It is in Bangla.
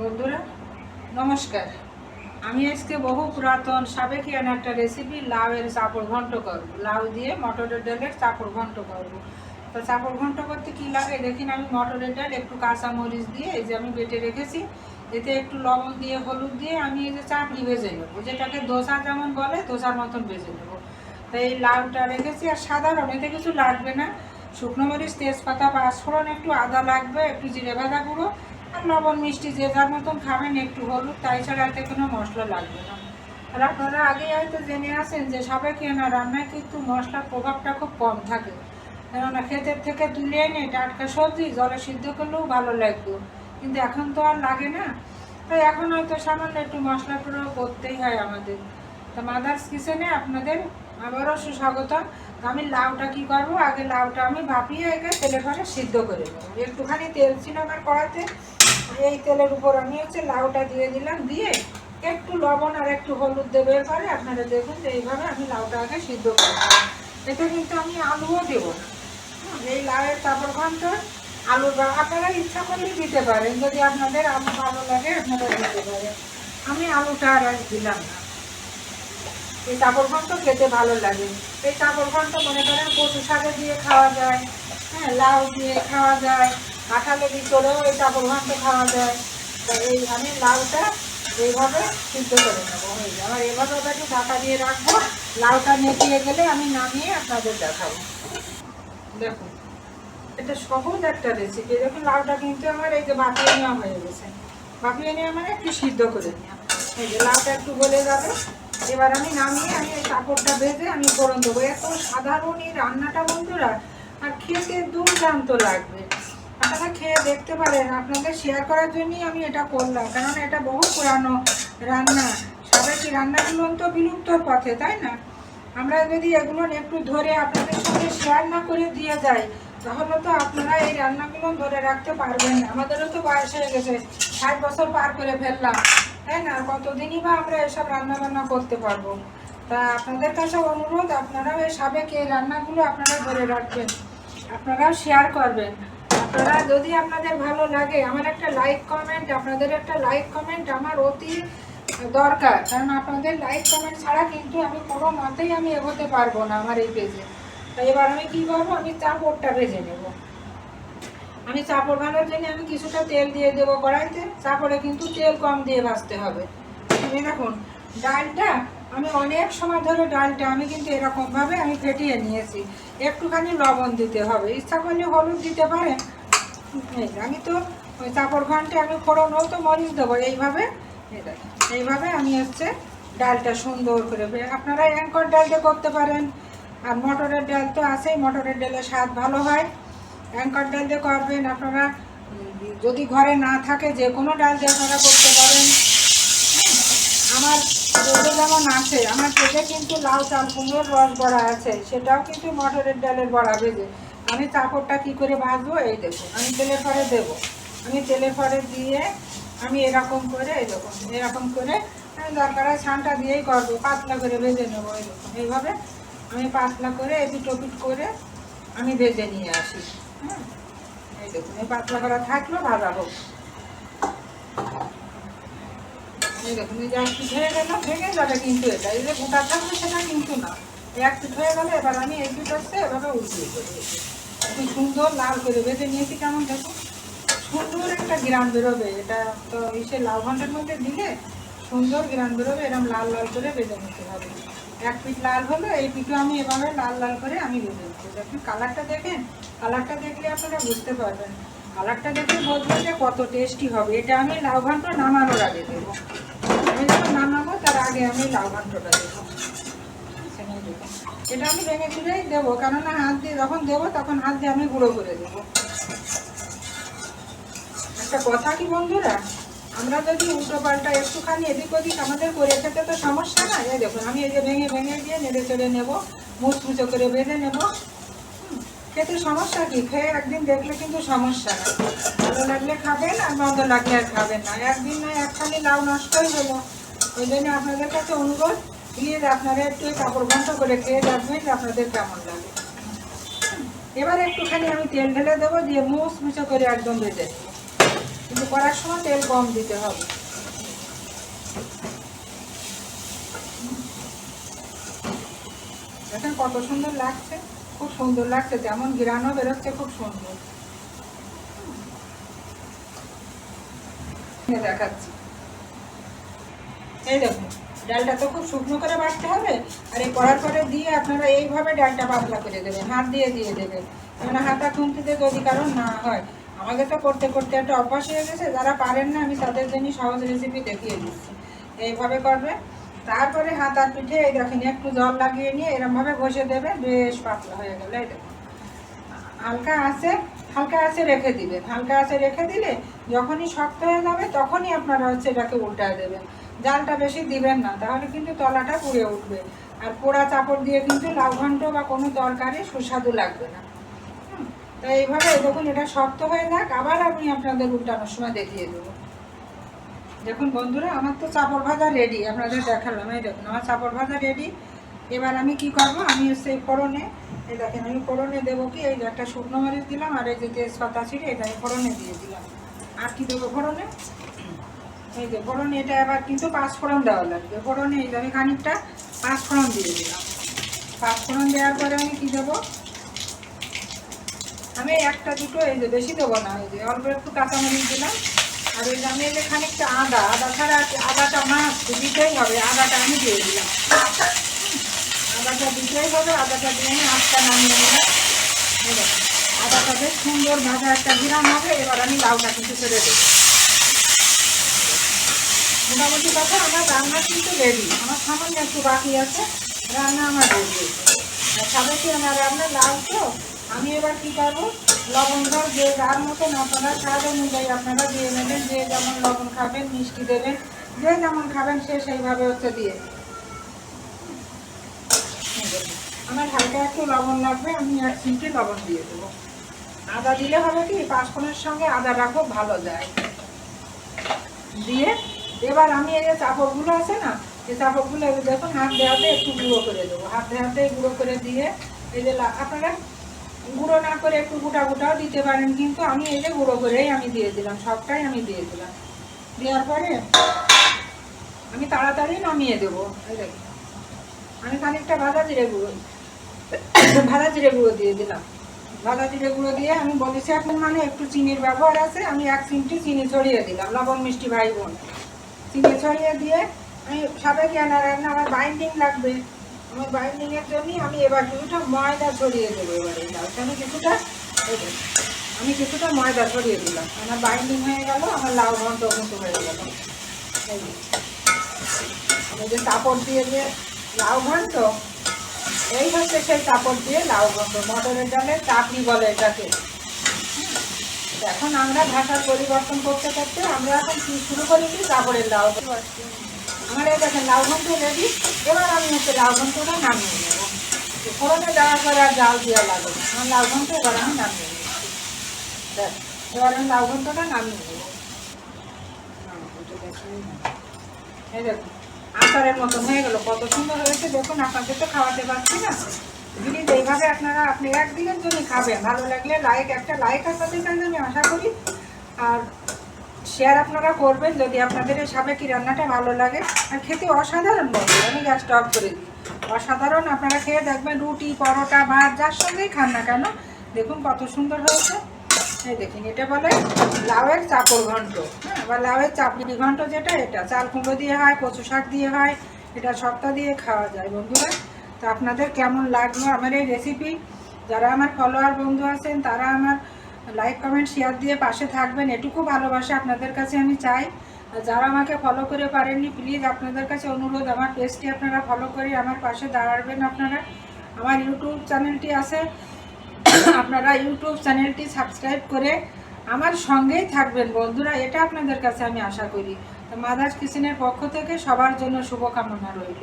বন্ধুরা, নমস্কার। আমি আজকে বহু পুরাতন সাবেকিয়ান একটা রেসিপি লাউয়ের চাপড় ঘন্ট করব। লাউ দিয়ে মটরের ডালের চাপড় ঘন্ট করব। তো চাপড় ঘন্ট করতে কী লাগে? দেখিন, আমি মটরের ডাল, একটু কাঁচা মরিচ দিয়ে এই যে আমি বেটে রেখেছি। এতে একটু লবণ দিয়ে, হলুদ দিয়ে আমি এই যে চাপড়ি ভেজে নেব। যেটাকে দোসা যেমন বলে, দোসার মতন ভেজে নেব। তো এই লাউটা রেখেছি, আর সাধারণ এতে কিছু লাগবে না। শুকনো মরিচ, তেজপাতা পাঁচফোড়ন একটু আদা লাগবে, একটু জিরে ভাজা গুঁড়ো লবণ মিষ্টি যে যার মতন খাবেন, একটু হলুদ, তাই ছাড়া এতে কোনো মশলা লাগবে না। আর আপনারা আগেই হয়তো জেনে আছেন যে সাবেকিয়ানা রান্নায় কিন্তু মশলার প্রভাবটা খুব কম থাকে। কেননা ক্ষেতের থেকে তুলে এনে টাটকা সবজি জলে সিদ্ধ করলেও ভালো লাগতো। কিন্তু এখন তো আর লাগে না। তাই এখন হয়তো সামান্য একটু মশলা প্রয়োগ করতেই হয় আমাদের। তো মাদার্স কিচেনে আপনাদের আবারও সুস্বাগতম। আমি লাউটা কি করব? আগে লাউটা আমি ভাপিয়ে একে তেলে করে সিদ্ধ করে নেব। একটুখানি তেল ছিল আমার কড়াতে এই তেলের উপর আমি হচ্ছে লাউটা দিয়ে দিলাম। দিয়ে একটু লবণ আর একটু হলুদ দেবো এরপরে। আপনারা দেখুন যে এইভাবে আমি লাউটা আগে সিদ্ধ করে নেব। এতে কিন্তু আমি আলুও দেবো না। এই লাউয়ের কাপড় ঘন্ট আলু বা আপনারা ইচ্ছা করলে দিতে পারেন। যদি আপনাদের আলু ভালো লাগে, আপনারা দিতে পারেন। আমি আলুটা আর দিলাম না। এই চাপড় ঘন্ট খেতে ভালো লাগে। এই চাপড় ঘন্ট মনে করেন কচু শাকে দিয়ে খাওয়া যায় হ্যাঁ লাউ দিয়ে খাওয়া যায় কাঁঠালে ভিতরেও এই চাপড় ঘন্ট খাওয়া যায়। তো এই আমি লাউটা এইভাবে সিদ্ধ করে নেব। হয়ে যায় আমার এভাবে ওটাকে ঢাকা দিয়ে রাখব। লাউটা নেতিয়ে গেলে আমি নামিয়ে আপনাদের দেখাবো। দেখুন, এটা সহজ একটা রেসিপি দেখুন, লাউটা কিন্তু আমার এই যে বাপিয়ে নেওয়া হয়ে গেছে। বাপিয়ে নেওয়া মানে একটু সিদ্ধ করে নেওয়া। এই একটু গলে যাবে। এবার আমি নামিয়ে আমি কাপড়টা বেঁধে আমি ফোড়ন দেবো। এত সাধারণ এই রান্নাটা বন্ধুরা, আর খেতে দুর্দান্ত লাগবে। আপনারা খেয়ে দেখতে পারেন, আপনাদের শেয়ার করার জন্যই আমি এটা করলাম। কারণ এটা বহু পুরানো রান্না। সাবেকি রান্নাগুলো তো বিলুপ্তর পথে, তাই না? আমরা যদি এগুলো একটু ধরে আপনাদের সঙ্গে শেয়ার না করে দিয়ে যাই, তাহলে তো আপনারা এই রান্নাগুলো ধরে রাখতে পারবেন না। আমাদেরও তো বয়স হয়ে গেছে, ষাট বছর পার করে ফেললাম। তাই না? কতদিনই বা আমরা এসব রান্না বান্না করতে পারব? তা আপনাদের কাছে অনুরোধ, আপনারাও এই সাবেক এই রান্নাগুলো আপনারা ধরে রাখবেন। আপনারাও শেয়ার করবেন। আপনারা যদি আপনাদের ভালো লাগে, আমার একটা লাইক কমেন্ট আপনাদের একটা লাইক কমেন্ট আমার অতি দরকার। কারণ আপনাদের লাইক কমেন্ট ছাড়া কিন্তু আমি কোনো মতেই আমি এগোতে পারব না আমার এই পেজে এবার আমি কী করব? আমি চাপড়টা ভেজে নেব। আমি চাপড় ভাজার জন্য আমি কিছুটা তেল দিয়ে দেবো কড়াইতে চাপড়ে কিন্তু তেল কম দিয়ে ভাজতে হবে। এই দেখুন ডালটা আমি অনেক সময় ধরে ডালটা আমি কিন্তু এরকমভাবে আমি ফেটিয়ে নিয়েছি। একটুখানি লবণ দিতে হবে। ইচ্ছা করলে হলুদ দিতে যে, আমি তো ওই চাপড় ঘন্টে আমি ফোড়নও তো মরিচ দেবো। এইভাবে এই এইভাবে আমি হচ্ছে ডালটা সুন্দর করে আপনারা অ্যাঙ্কর ডাল দিয়ে করতে পারেন। আর মটরের ডাল তো আছেই মটরের ডালে স্বাদ ভালো হয়। অ্যাঙ্কর ডাল দিয়ে করবেন। আপনারা, যদি ঘরে না থাকে যে কোনো ডাল দিয়ে আপনারা করতে পারেন। আমার পেটে যেমন আছে, আমার পেটে কিন্তু লাউ চাল, কুমড়োর রস বড়া আছে, সেটাও কিন্তু মটরের ডালের বড়া ভেজে। আমি চাপড়টা কি করে ভাজবো? এই দেখুন, আমি তেলের পরে দেবো। আমি তেলের পরে দিয়ে আমি এরকম করে দেখুন, এরকম করে আমি দরকার হয় ছানটা দিয়েই করব। পাতলা করে ভেজে নেব দেখুন। এইভাবে আমি পাতলা করে এপিট ওপিট করে আমি ভেজে নিয়ে আসি। দেখুন এই পাতলা করা থাকল, ভাজা হোক। দেখুন এই যে গেল, ভেঙে যাবে কিন্তু এটা। এই যে থাকবে সেটা কিন্তু না। এবার আমি এই পিঠ হচ্ছে এভাবে উল্টিয়ে করে। কি সুন্দর লাল করে ভেজে নিয়েছি, কেমন দেখুন সুন্দর একটা গ্রাম বেরোবে। এটা তো ইসে লাউ ঘণ্টার মধ্যে দিলে সুন্দর গ্রাম বেরোবে এরকম লাল লাল করে ভেজে নিতে হবে। এক পিঠ লাল হলো, এই পিঠও আমি এভাবে লাল লাল করে আমি নিচ্ছি দেখুন কালারটা দেখেন কালারটা দেখলে আপনারা বুঝতে পারবেন। কালারটা দেখে বুঝবেন যে কত টেস্টি হবে। এটা আমি লাউ ঘন্ট নামানোর আগে দেবো। আমি যখন নামাবো, তার আগে আমি লাউ ঘন্টটা দেবো। এটা আমি ভেঙে চুড়েই দেবো, কেননা হাত দিয়ে যখন দেবো, তখন হাত দিয়ে আমি গুঁড়ো করে দেবো। একটা কথা কি বন্ধুরা? আমরা যদি উল্টো পাল্টা একটুখানি এদিক ওদিক আমাদের করে খেতে তো সমস্যা না এই দেখুন, আমি এই যে ভেঙে ভেঙে দিয়ে নেড়ে চেড়ে নেব মুচমুচো করে বেঁধে নেব। খেতে সমস্যা কি? খেয়ে একদিন দেখলে কিন্তু সমস্যা না ভালো লাগলে খাবেন আর মন্দ লাগলে আর খাবেন না। একদিন নয়, একখানি লাউ নষ্টই হলো। ওই জন্য আপনাদের কাছে অনুরোধ, প্লিজ আপনারা একটু কাপড় বন্ধ করে খেয়ে রাখবেন যে আপনাদের কেমন লাগে। এবার একটুখানি আমি তেল ঢেলে দেবো, দিয়ে মুচ মুচো করে একদম ভেজে কিন্তু করার সময় তেল কম দিতে হবে। দেখেন কত সুন্দর লাগছে, খুব সুন্দর লাগছে, যেমন গিরানো বেরোচ্ছে খুব সুন্দর। দেখাচ্ছি। এই দেখুন, ডালটা তো খুব শুকনো করে বাটতে হবে, আর এই করার পরে দিয়ে আপনারা এইভাবে ডালটা পাতলা করে দেবেন, হাত দিয়ে দিয়ে দেবেন। মানে হাতা খুন্তিতে যদি কারণ না হয় আমাকে তো করতে করতে একটা অভ্যাস হয়ে গেছে, যারা পারেন না আমি তাদের জন্য সহজ রেসিপি দেখিয়ে দিচ্ছি। এইভাবে করবে, তারপরে হাতার পিঠে এই দেখেন, একটু জল লাগিয়ে নিয়ে এরমভাবে ঘষে দেবে, বেশ পাতলা হয়ে গেল, এই হালকা আছে হালকা আছে রেখে দিবেন। হালকা আছে রেখে দিলে যখনই শক্ত হয়ে যাবে, তখনই আপনারা হচ্ছে এটাকে উল্টায় দেবেন। জালটা বেশি দিবেন না, তাহলে কিন্তু তলাটা পুড়ে উঠবে। আর পোড়া চাপড় দিয়ে কিন্তু লাউ ঘন্ট বা কোনো তরকারি সুস্বাদু লাগবে না। তো এইভাবে দেখুন, এটা শক্ত হয়ে যাক, আবার আমি আপনাদের উল্টানোর সময় দেখিয়ে দেবো। দেখুন বন্ধুরা, আমার তো চাপড় ভাজা রেডি আপনাদের দেখালাম, এই দেখুন, আমার চাপড় ভাজা রেডি এবার আমি কি করব? আমি হচ্ছে এই ফোড়নে, এই দেখেন, আমি ফোড়নে দেবো কি? এই একটা শুকনো মরিচ দিলাম, আর এই যে তেজপাতা ছিঁড়ে এটা আমি ফোড়নে দিয়ে দিলাম। আর কি দেবো ফোড়নে? এই যে ফোড়নে, এটা এবার কিন্তু পাঁচ ফোড়ন দেওয়া লাগবে। ফোড়নে এই আমি খানিকটা পাঁচ ফোড়ন দিয়ে দিলাম। পাঁচ ফোড়ন দেওয়ার পরে আমি কি দেবো? আমি একটা দুটো, এই যে বেশি দেবো না, এই যে অল্প একটু কাঁচামরিচ দিলাম। আর ওই যে আমি যে খানিকটা আদা আদা ছাড়া আদাটা মাছ দিতেই হবে, আদাটা আমি দিয়ে দিলাম। আদাটা দিতেই হবে, আদাটা দিয়ে আমি আটটা নামিয়ে নিলাম আদাটা বেশ সুন্দর ভাজা একটা ঘিরান হবে, এবার আমি লাউটা কিন্তু ছেড়ে দেবো। মোটামুটি কথা, আমার রান্না কিন্তু রেডি আমার সামান্য একটু বাকি আছে, রান্না আমার রেডি আর সাবেকি আমার রান্না লাউ তো? আমি এবার কী করব? লবণটা যে যার মতন আপনারা স্বাদ অনুযায়ী আপনারা দিয়ে নেবেন, যে যেমন লবণ খাবেন, মিষ্টি দেবেন, যে যেমন খাবেন, সে সেইভাবে হচ্ছে দিয়ে। আমার হালকা একটু লবণ লাগবে, আমি এক চিমটে লবণ দিয়ে দেবো। আদা দিলে হবে কি, পাঁচফোড়নের সঙ্গে আদাটা খুব ভালো যায়। দিয়ে এবার আমি এই যে চাপড়গুলো আছে না, এই চাপড়গুলো এই দেখুন, হাত দেওয়াতে একটু গুঁড়ো করে দেবো। হাত দেওয়াতে গুঁড়ো করে দিয়ে এই যে আপনারা গুঁড়ো না করে একটু গোটা গোটাও দিতে পারেন, কিন্তু আমি এই যে গুঁড়ো করেই আমি দিয়ে দিলাম, সবটাই আমি দিয়ে দিলাম। দেওয়ার পরে আমি তাড়াতাড়ি নামিয়ে দেবো আমি খানিকটা ভাজা জিরে গুঁড়ো, ভাজা জিরে গুঁড়ো দিয়ে দিলাম। ভাজা জিরে গুঁড়ো দিয়ে আমি বলেছি, এখন মানে একটু চিনির ব্যবহার আছে, আমি এক চিমটি চিনি ছড়িয়ে দিলাম, লবণ মিষ্টি ভাই বোন। চিনি ছড়িয়ে দিয়ে আমি সাবেক রান্না, আমার বাইন্ডিং লাগবে। আমার বাইন্ডিংয়ের জন্যই আমি এবার কিছুটা ময়দা ছড়িয়ে দেবো এবারে। লাউটা আমি কিছুটা আমি কিছুটা ময়দা ছড়িয়ে দিলাম। আমার বাইন্ডিং হয়ে গেল, আমার লাউ ঘন্ট মতো হয়ে গেল। এই যে। কাপড় দিয়ে যে লাউ ঘন্ট, এই হচ্ছে সেই কাপড় দিয়ে লাউ ঘন্ট। মটরের ডালের চাপড়ি বলে এটাকে। এখন আমরা ভাষার পরিবর্তন করতে করতে আমরা এখন শুরু করেছি কাপড়ের লাউ আমার এই দেখেন লাউ ঘন্ট রেডি। এবার আমি হচ্ছে লাউ ঘন্টটা নামিয়ে নেব। ফোড়নে দেওয়ার পরে আর জাল দেওয়া লাগবে আমার লাউ ঘন্ট এবার আমি নামিয়ে দেখ, এবার আমি লাউ ঘন্টটা নামিয়ে নেব। এই দেখুন আচারের মতন হয়ে গেল। কত সুন্দর হয়েছে। দেখুন আপনাদের তো খাওয়াতে পারছি না। প্লিজ এইভাবে আপনারা আপনি একদিনের জন্য খাবেন। ভালো লাগলে লাইক একটা লাইক আপনাদের কাছে আমি আশা করি। আর শেয়ার আপনারা করবেন যদি আপনাদের এই সাবেকি রান্নাটা ভালো লাগে। আর খেতে অসাধারণ বলবে আমি গ্যাসটা অফ করে। দিই অসাধারণ, আপনারা খেয়ে দেখবেন রুটি, পরোটা, ভাত, যার সঙ্গেই খান না কেন। দেখুন কত সুন্দর হয়েছে। এই দেখুন, এটা বলে লাউয়ের চাপড় ঘন্ট। হ্যাঁ বা লাউয়ের চাপড়ি ঘন্ট যেটা, এটা চাল কুমড়ো দিয়ে হয়, কচু শাক দিয়ে হয়, এটা সবটা দিয়ে খাওয়া যায় বন্ধুরা। তো আপনাদের কেমন লাগল আমার এই রেসিপি যারা আমার ফলোয়ার বন্ধু আছেন, তারা আমার লাইক কমেন্ট শেয়ার দিয়ে পাশে থাকবেন। এটুকু ভালোবাসা আপনাদের কাছে আমি চাই। যারা আমাকে ফলো করে পারেননি প্লিজ আপনাদের কাছে অনুরোধ, আমার পেজটি আপনারা ফলো করে আমার পাশে দাঁড়াবেন আপনারা। আমার ইউটিউব চ্যানেলটি আছে। আপনারা ইউটিউব চ্যানেলটি সাবস্ক্রাইব করে আমার সঙ্গেই থাকবেন। বন্ধুরা, এটা আপনাদের কাছে আমি আশা করি। তো কিচেনের পক্ষ থেকে সবার জন্য শুভকামনা রইল।